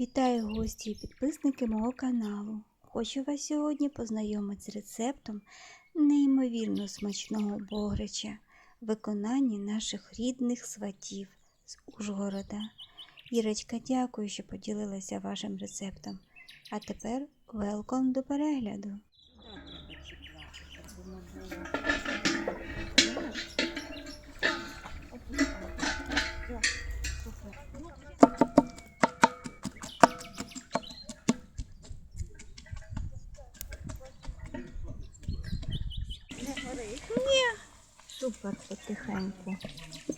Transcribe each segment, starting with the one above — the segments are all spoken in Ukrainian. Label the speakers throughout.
Speaker 1: Вітаю гості і підписники мого каналу. Хочу вас сьогодні познайомити з рецептом неймовірно смачного бограча в виконанні наших рідних сватів з Ужгорода. Ірочка, дякую, що поділилася вашим рецептом. А тепер велком до перегляду. Супер потихеньку.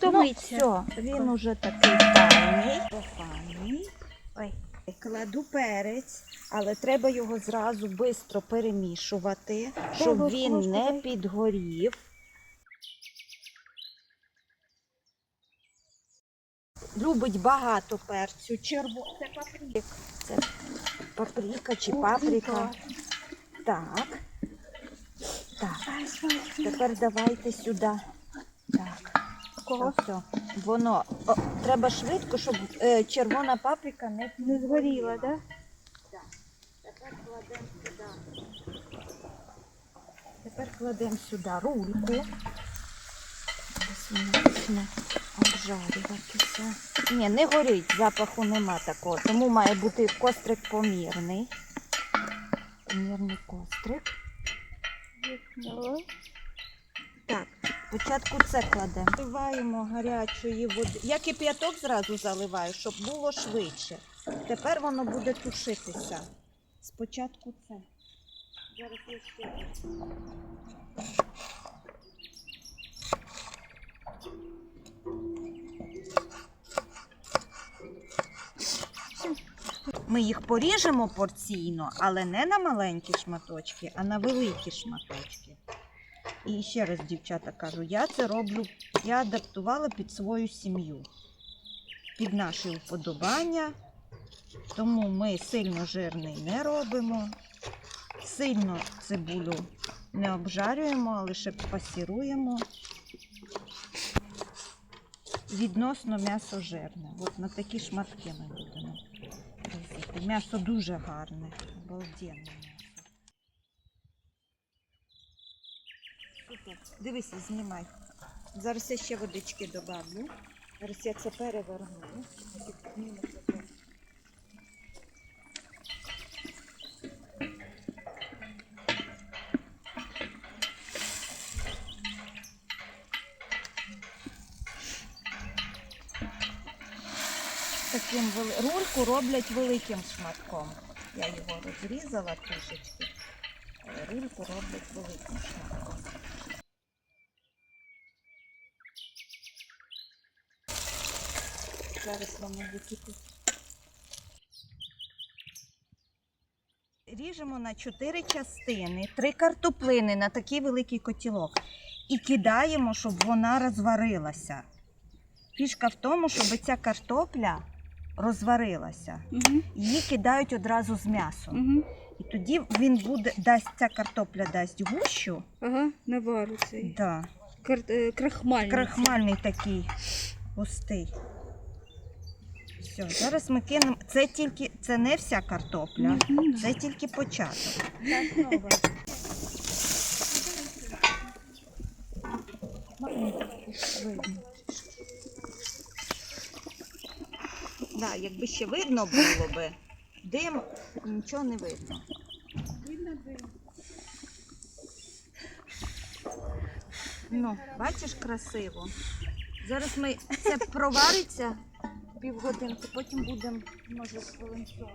Speaker 1: Ну, все, він уже такий файний. Файний. Ой. Кладу перець, але треба його зразу швидко перемішувати, щоб він не підгорів. Любить багато перцю. Черво... Це паприка. Це паприка чи паприка. Так. Так. Тепер давайте сюди. Так.
Speaker 2: Кого?
Speaker 1: Все. Воно о, треба швидко, щоб е, червона паприка не,
Speaker 2: Не згоріла, так?
Speaker 1: Тепер кладемо сюди. Тепер кладемо сюди рульку. Почне обжарюватися. Ні, не горить, запаху нема такого, тому має бути кострик помірний. Помірний кострик. Так, спочатку це кладемо. Заливаємо гарячої води. Я кип'яток зразу заливаю, щоб було швидше. Тепер воно буде тушитися. Спочатку це. Зараз я ще. Ми їх поріжемо порційно, але не на маленькі шматочки, а на великі шматочки. І ще раз, дівчата, кажу, я це роблю, я адаптувала під свою сім'ю, під наші вподобання. Тому ми сильно жирний не робимо, сильно цибулю не обжарюємо, а лише пасіруємо. Відносно м'ясо жирне. От на такі шматки ми будемо. М'ясо дуже гарне, обалденне м'ясо. Супер. Дивися, знімай. Зараз я ще водички добавлю. Зараз я це переверну. Вели- роблять великим шматком. Я його розрізала трішечки, але роблять великим шматком. Зараз воно википить. Ріжемо на чотири частини, три картоплини на такий великий котілок. І кидаємо, щоб вона розварилася. Фішка в тому, щоб ця картопля розварилася.
Speaker 2: Угу.
Speaker 1: Її кидають одразу з м'ясом.
Speaker 2: Угу.
Speaker 1: І тоді він буде, дасть ця картопля дасть гущу.
Speaker 2: Ага, навару цей.
Speaker 1: Да.
Speaker 2: Кар... е, Крахмальний.
Speaker 1: Крахмальний такий густий. Все, зараз ми кинемо. Це тільки це не вся картопля, це тільки початок. Видно. Да, якби ще видно було би. Дим, нічого не видно. Видно Ну, бачиш красиво. Зараз ми це провариться півгодинки, потім будемо, може, хвилин 40.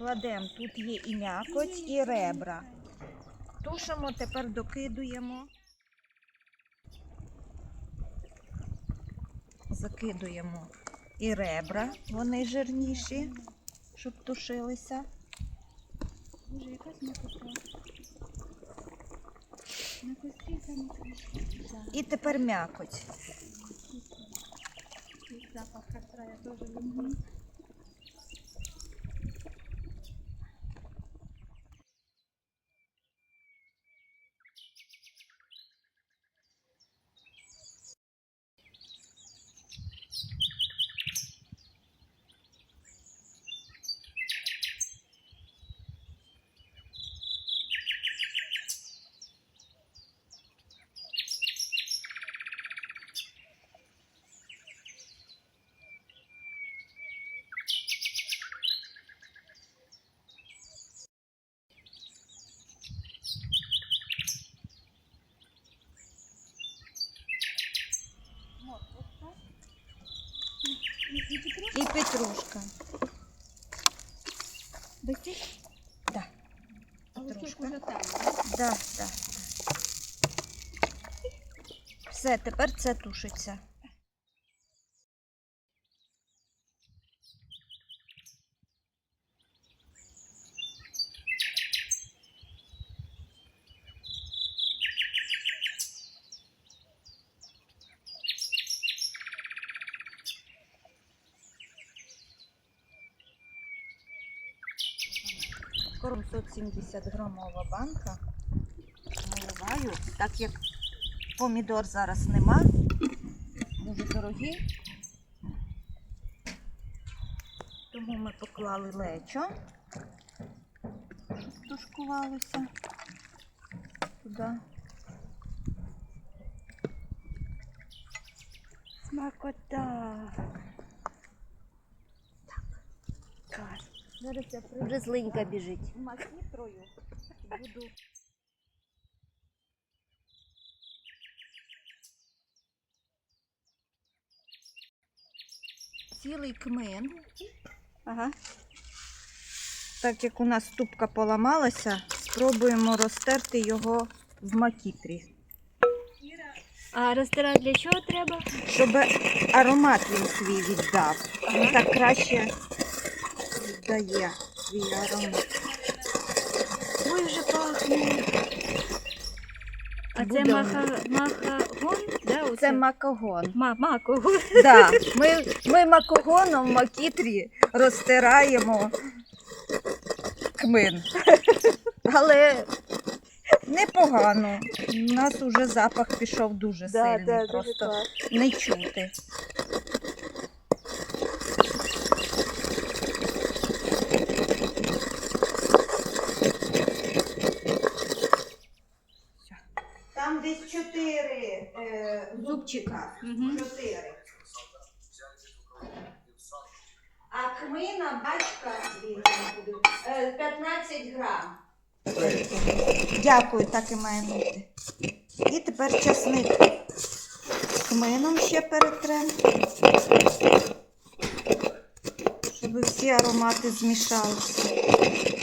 Speaker 1: Кладемо, тут є і м'якоть, і ребра. Тушимо, тепер докидуємо. Закидуємо і ребра, вони жирніші, щоб тушилися.
Speaker 2: Боже, якась м'якота. На кості там.
Speaker 1: І тепер м'якоть.
Speaker 2: Запах костра я теж люблю.
Speaker 1: Петрушка.
Speaker 2: Бисти?
Speaker 1: Да.
Speaker 2: Але це ж
Speaker 1: Трошки.
Speaker 2: уже там.
Speaker 1: Да, да. Все, тепер це тушиться. Корм 170 грамова банка. Наливаю, так як помідор зараз нема, дуже дорогі. Тому ми поклали лечо, щоб тушкувалося туди.
Speaker 2: Смакота. Клас.
Speaker 1: Зараз я
Speaker 2: Бризлинька біжить.
Speaker 1: макітрою буду. Цілий кмин.
Speaker 2: Ага.
Speaker 1: Так як у нас ступка поламалася, спробуємо розтерти його в макітрі,
Speaker 2: А розтирати для чого треба?
Speaker 1: щоб аромат він свій віддав. Він так краще віддає свій аромат.
Speaker 2: Ой, вже пахне. А це
Speaker 1: макагон.
Speaker 2: маха, махагон? Да, оце?
Speaker 1: Це макогон.
Speaker 2: Ма, макогон.
Speaker 1: Да, ми, ми макогоном в макітрі розтираємо кмин. Але непогано. У нас уже запах пішов дуже сильний, просто не чути. Там десь чотири е.
Speaker 2: Мгм.
Speaker 1: Чотири. А кмина бачка е, 15 грам. Дякую, так і має бути. І тепер часник кмином ще перетрем. Щоб всі аромати змішалися.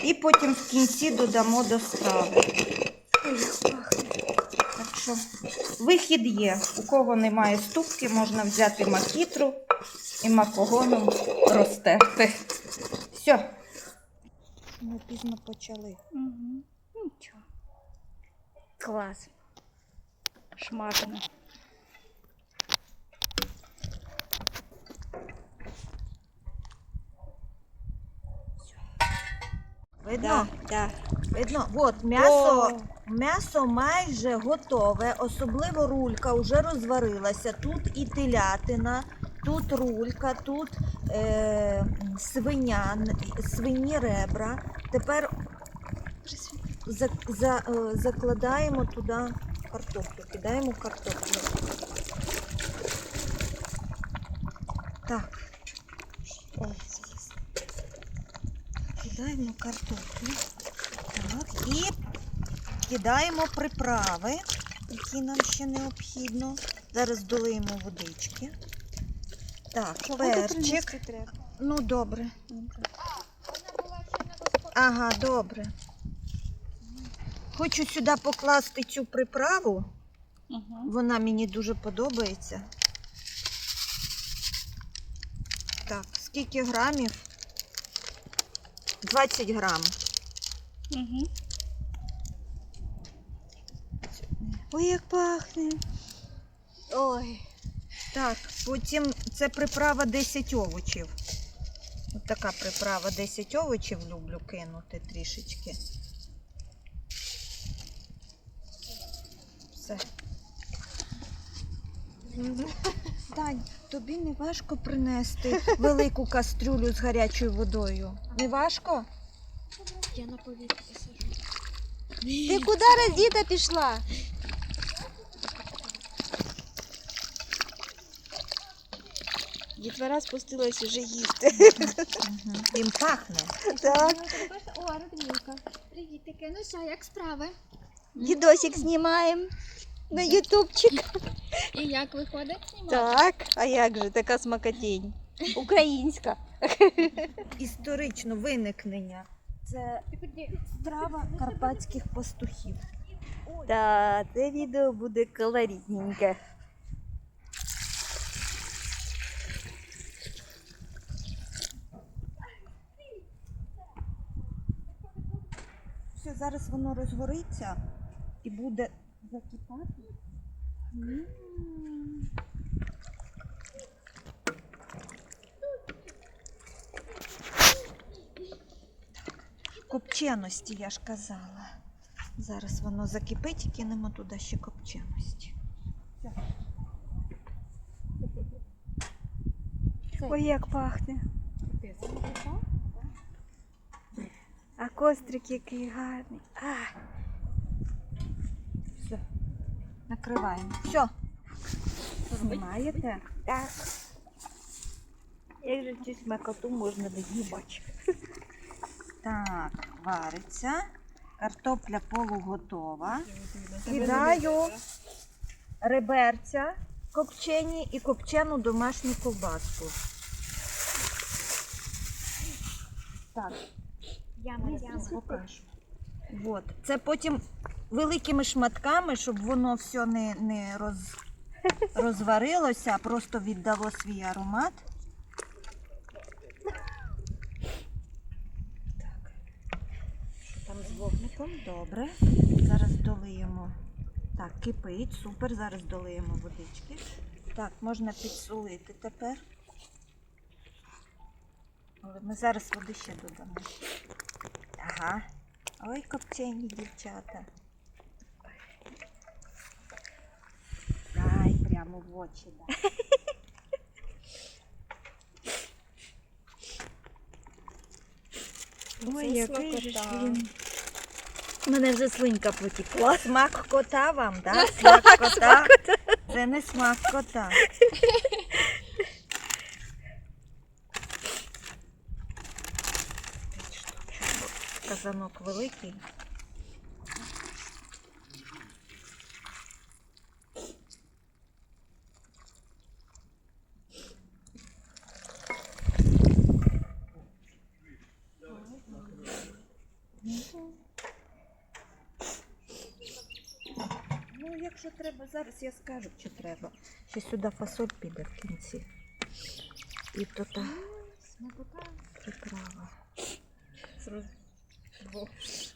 Speaker 1: І потім в кінці додамо до страви.
Speaker 2: Ой, як пахне.
Speaker 1: Так що вихід є. У кого немає ступки, можна взяти макітру і макогоном розтерти. Все. Ми пізно почали.
Speaker 2: Угу. Нічого. Клас. Шматно.
Speaker 1: Видно?
Speaker 2: да.
Speaker 1: Видно? От м'ясо,
Speaker 2: О.
Speaker 1: м'ясо майже готове, особливо рулька вже розварилася. Тут і телятина, тут рулька, тут е, свиня, свині ребра. Тепер за, за, е, закладаємо туди картоплю, кидаємо картоплю. Так. О, Кидаємо картоплю. Так. І кидаємо приправи, які нам ще необхідно. Зараз долиємо водички. Так, перчик. Ну, добре. Ага, добре. Хочу сюди покласти цю приправу. Вона мені дуже подобається. Так, скільки грамів? 20 грам.
Speaker 2: Угу.
Speaker 1: Ой, як пахне.
Speaker 2: Ой.
Speaker 1: Так, потім це приправа 10 овочів. Ось така приправа 10 овочів люблю кинути трішечки. Все. Тань, тобі не важко принести велику кастрюлю з гарячою водою. Не важко?
Speaker 2: Я на повітрі сижу.
Speaker 3: Ти куди роздіта пішла? Дітвора спустилась уже їсти.
Speaker 1: Угу. Їм пахне.
Speaker 3: Так.
Speaker 2: О, Радмілка. Привіт, таке. Ну що, як справи?
Speaker 3: Дідосик знімаємо на ютубчик.
Speaker 2: І як виходить?
Speaker 3: Так, а як же така смакотінь? Українська.
Speaker 1: Історично виникнення. Це страва карпатських пастухів.
Speaker 3: Та це відео буде колоритненьке.
Speaker 1: Все, зараз воно розгориться і буде закипати. Копченості, я ж казала. Зараз воно закипить і кинемо туди ще копченості.
Speaker 3: Ой, як пахне. А кострик який гарний. А,
Speaker 1: Все. Накриваємо. Все. Знімаєте?
Speaker 3: так. Як же цю смакоту можна не їбати?
Speaker 1: Так, вариться. Картопля полуготова. Кидаю реберця копчені і копчену домашню ковбаску. Так,
Speaker 2: Яма, яма.
Speaker 1: покажу. От. Це потім великими шматками, щоб воно все не, не роз, розварилося, а просто віддало свій аромат. Так. Там з вогником? Добре. Зараз долиємо. Так, кипить, супер. Зараз долиємо водички. Так, можна підсолити тепер. Але ми зараз води ще додамо. Ага. Ой, копчені дівчата. Ай, прямо в очі. Да.
Speaker 3: Ой, який же ж він. У мене вже слинька потекла.
Speaker 1: Смак кота вам, так? Смак кота. Це не смак кота. Казанок великий. Ну, якщо треба, зараз я скажу, чи треба. Ще сюди фасоль піде в кінці. І то та Приправа. Все,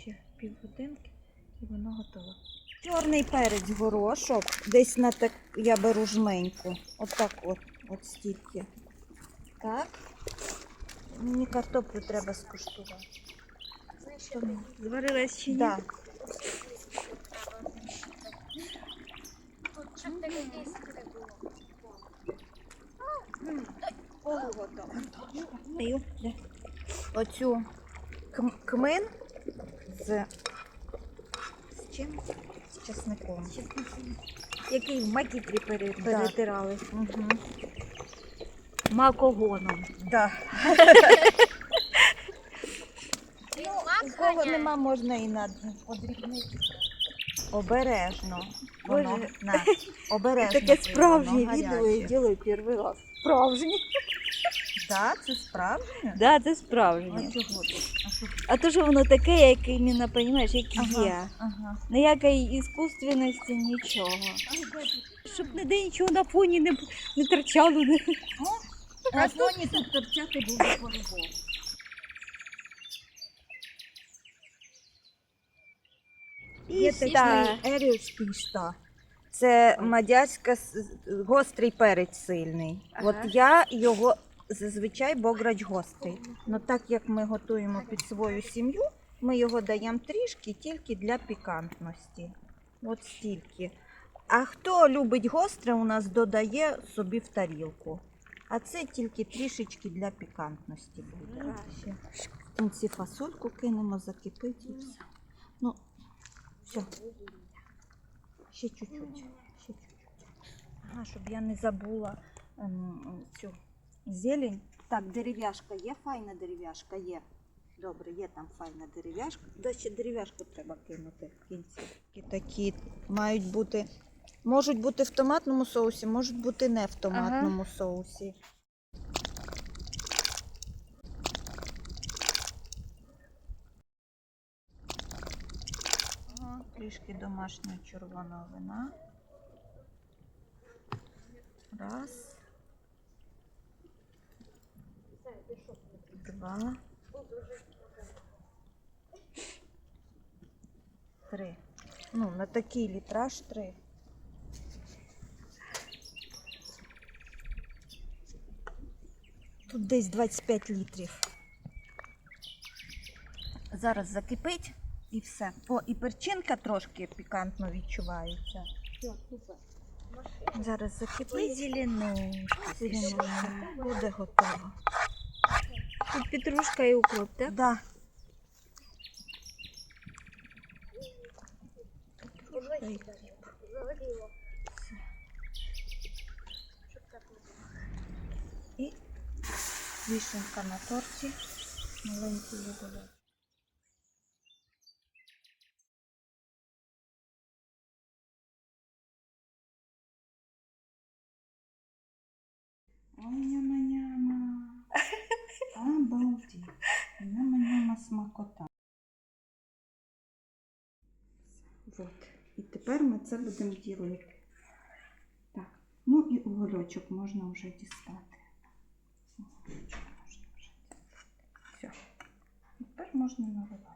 Speaker 1: ще півгодинки і воно готове. Чорний перець горошок. Десь на так я беру жменьку. Отак от, от стільки. Так. Мені картоплю треба скуштувати.
Speaker 3: Зварилась чи ні?
Speaker 1: Да.
Speaker 2: Тут щоб таке десь було.
Speaker 1: Оцю кмин з, з чим? З чесником.
Speaker 3: Який в макітрі пере-
Speaker 1: Да. Угу.
Speaker 3: Макогоном.
Speaker 1: Да.
Speaker 2: Ну,
Speaker 1: У кого нема, можна і на подрібнити. Обережно. Воно,
Speaker 3: Боже.
Speaker 1: на, обережно.
Speaker 3: Таке справжнє відео я ділаю перший раз. Справжнє.
Speaker 1: Да, це справжнє?
Speaker 3: Да, це
Speaker 1: А
Speaker 3: справжнє.
Speaker 1: чого тут? А що тут?
Speaker 3: А то, що воно таке, як іменно, розумієш, як
Speaker 1: Ага,
Speaker 3: є.
Speaker 1: ага.
Speaker 3: Ніякої іскусственності, нічого. Щоб ніде нічого на фоні не, не торчало. Не...
Speaker 1: На фоні тут торчати буде по-любому. Є такий. Це мадярська с- гострий перець сильний.
Speaker 3: Ага.
Speaker 1: От я його зазвичай бограч гострий. Ну так як ми готуємо під свою сім'ю, ми його даємо трішки тільки для пікантності. От стільки. А хто любить гостре, у нас додає собі в тарілку. А це тільки трішечки для пікантності буде. Ще в фасольку кинемо, закипить і все. Ну, все. Ще чуть-чуть. Ага, щоб я не забула ем, цю зелень. Так, дерев'яшка є, файна дерев'яшка є. Добре, є там файна дерев'яшка. До ще дерев'яшку треба кинути в кінці. І такі мають бути Можуть бути в томатному соусі, можуть бути не в томатному соусі. Ага, Трішки домашнього червоного вина. Раз. Два. Три. Ну, на такий літраж три. Тут десь 25 літрів. Зараз закипить і все. О, і перчинка трошки пікантно відчувається. Зараз закипить. Зеленушка. Буде готово.
Speaker 3: Тут петрушка і укроп, так?
Speaker 1: Да. І вишенка на торті. Маленький ледовик. Ой, няма-няма. Обалдеть. Няма-няма смакота. Вот. І тепер ми це будемо ділити. Так, ну і угольочок можна вже дістати. Угольочок можна вже дістати. Все. Тепер можна наливати.